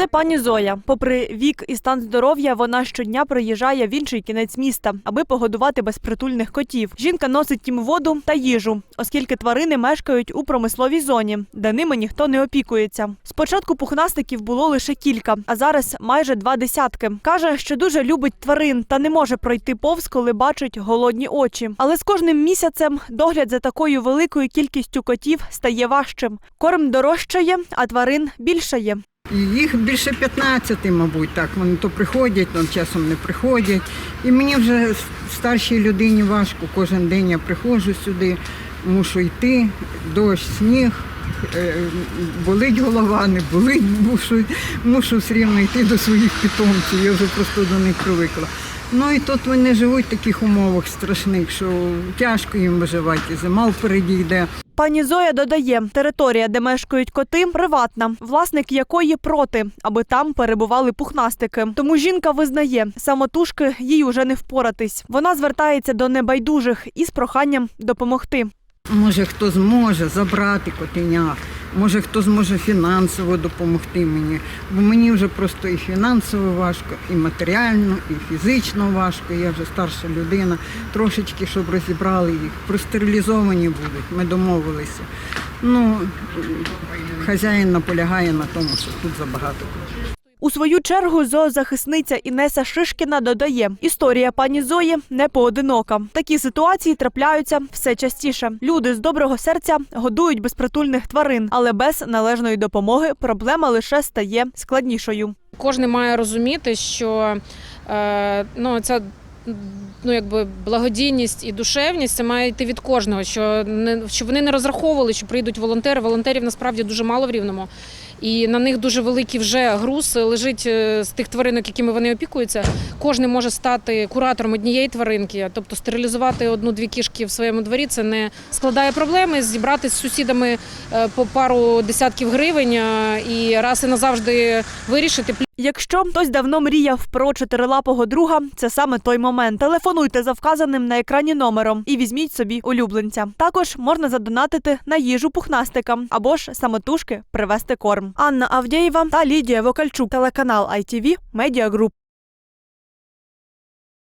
Це пані Зоя. Попри вік і стан здоров'я, вона щодня приїжджає в інший кінець міста, аби погодувати безпритульних котів. Жінка носить їм воду та їжу, оскільки тварини мешкають у промисловій зоні, де ними ніхто не опікується. Спочатку пухнастиків було лише кілька, а зараз майже два десятки. Каже, що дуже любить тварин та не може пройти повз, коли бачить голодні очі. Але з кожним місяцем догляд за такою великою кількістю котів стає важчим. Корм дорожчає, а тварин більшає. Їх більше 15, мабуть, так. Вони то приходять, то часом не приходять. І мені вже старшій людині важко. Кожен день я приходжу сюди, мушу йти, дощ, сніг. е, Болить голова, не болить, мушу, мушу все рівно йти до своїх питомців. Я вже просто до них привикла. Ну і тут вони живуть в таких умовах страшних, що тяжко їм виживати. Зима впереді йде. Пані Зоя додає, територія, де мешкають коти, приватна, власник якої проти, аби там перебували пухнастики. Тому жінка визнає, самотужки їй уже не впоратись. Вона звертається до небайдужих із проханням допомогти. Може, хто зможе забрати котеня, може хто зможе фінансово допомогти мені. Бо мені вже просто і фінансово важко, і матеріально, і фізично важко. Я вже старша людина. Трошечки, щоб розібрали їх. Простерилізовані будуть, ми домовилися. Ну, хазяїн наполягає на тому, що тут забагато. У свою чергу зоозахисниця Інеса Шишкіна додає, історія пані Зої не поодинока. Такі ситуації трапляються все частіше. Люди з доброго серця годують безпритульних тварин, але без належної допомоги проблема лише стає складнішою. Кожен має розуміти, що е, ну, ця ну, якби благодійність і душевність це має йти від кожного. Що не що вони не розраховували, що прийдуть волонтери. Волонтерів насправді дуже мало в рівному. І на них дуже великий вже груз лежить е, з тих тваринок, якими вони опікуються. Кожен може стати куратором однієї тваринки, тобто стерилізувати одну-дві кішки в своєму дворі. Це не складає проблеми. Зібрати з сусідами е, по пару десятків гривень е, і раз і назавжди вирішити. Якщо хтось давно мріяв про чотирилапого друга, це саме той момент. Телефонуйте за вказаним на екрані номером і візьміть собі улюбленця. Також можна задонатити на їжу пухнастикам або ж самотужки привезти корм. Анна Авдєєва та Лідія Вокальчук, телеканал ITV Group.